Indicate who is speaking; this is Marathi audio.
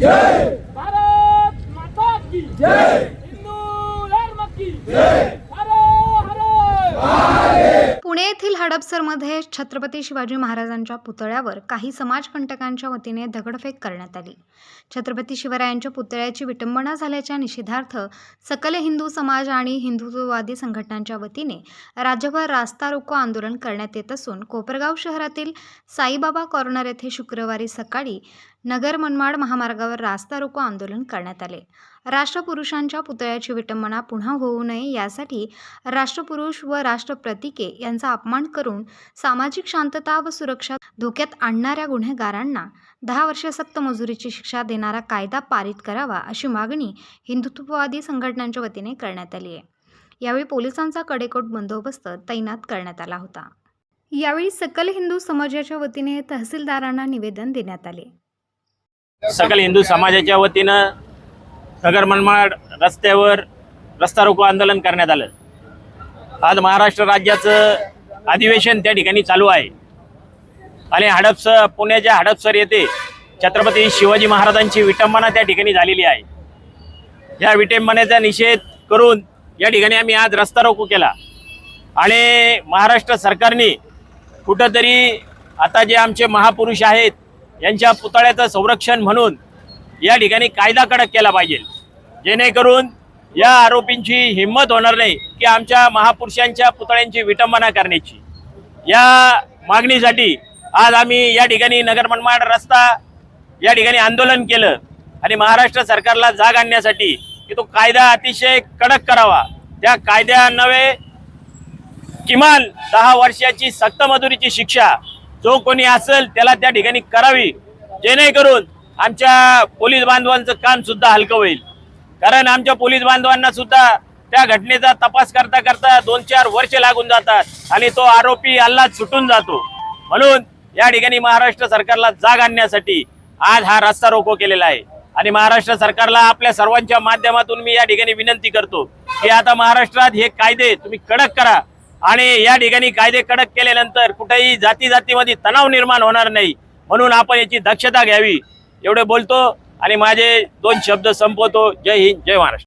Speaker 1: भारत माता की हिंदू धर्म की
Speaker 2: पुणे येथील हडपसरमध्ये छत्रपती शिवाजी महाराजांच्या पुतळ्यावर काही समाजकंटकांच्या वतीने दगडफेक करण्यात आली. छत्रपती शिवरायांच्या पुतळ्याची विटंबना झाल्याच्या निषेधार्थ सकल हिंदू समाज आणि हिंदुत्ववादी संघटनांच्या वतीने राज्यभर रास्ता रोको आंदोलन करण्यात येत असून कोपरगाव शहरातील साईबाबा कॉर्नर येथे शुक्रवारी सकाळी नगर मनमाड महामार्गावर रास्ता रोको आंदोलन करण्यात आले. राष्ट्रपुरुषांच्या पुतळ्याची विटंबना पुन्हा होऊ नये यासाठी राष्ट्रपुरुष व राष्ट्रप्रतिके यांचा अपमान करून सामाजिक शांतता व सुरक्षा धोक्यात आणणाऱ्या गुन्हेगारांना दहा वर्ष सक्त मजुरीची शिक्षा देणारा कायदा पारित करावा अशी मागणी हिंदुत्ववादी संघटनांच्या वतीने करण्यात आली आहे. यावेळी पोलिसांचा कडेकोट बंदोबस्त तैनात करण्यात आला होता. यावेळी सकल हिंदू समाजाच्या वतीने तहसीलदारांना निवेदन देण्यात आले.
Speaker 3: सकल हिंदू समाजाच्या वतीनं नगर मनमाड रस्त्यावर रस्ता रोको आंदोलन करण्यात आलं. आज महाराष्ट्र राज्याचं अधिवेशन त्या ठिकाणी चालू आहे. आणि हडपसर पुण्याच्या हडपसर येथे छत्रपती शिवाजी महाराजांची विटंबना त्या ठिकाणी झालेली आहे. या विटंबनेचा निषेध करून या ठिकाणी आम्ही आज रस्ता रोको केला. आणि महाराष्ट्र सरकारने कुठंतरी आता जे आमचे महापुरुष आहेत यांच्या पुतळ्याचं संरक्षण म्हणून या ठिकाणी कायदा कडक केला पाहिजे. जेणेकरून या आरोपींची हिंमत होणार नाही की आमच्या महापुरुषांच्या पुतळ्यांची विटंबना करण्याची. या मागणीसाठी आज आम्ही या ठिकाणी नगर मनमाड रस्ता या ठिकाणी आंदोलन केलं आणि महाराष्ट्र सरकारला जाग आणण्यासाठी की तो कायदा अतिशय कडक करावा. त्या कायद्यान्वये किमान दहा वर्षाची सक्तमजुरीची शिक्षा जो कोणी असेल त्याला त्या ठिकाणी करावी जेणेकरून आमच्या पोलीस बांधवांचं काम सुद्धा हलकं होईल. कारण आमच्या पोलीस बांधवांना सुद्धा त्या घटनेचा तपास करता करता दोन चार वर्ष लागून जातात आणि तो आरोपी अल्लाद सुटून जातो. म्हणून या ठिकाणी महाराष्ट्र सरकारला जाग आणण्यासाठी आज हा रस्ता रोको केलेला आहे. आणि महाराष्ट्र सरकारला आपल्या सर्वांच्या माध्यमातून मी या ठिकाणी विनंती करतो की आता महाराष्ट्रात हे कायदे तुम्ही कडक करा. आणि या ठिकाणी कायदे कडक केल्यानंतर कुठेही जाती जातीमध्ये तणाव निर्माण होणार नाही. म्हणून आपण याची दक्षता घ्यावी. एवढे बोलतो आणि माझे दोन शब्द संपवतो. जय हिंद जय महाराष्ट्र.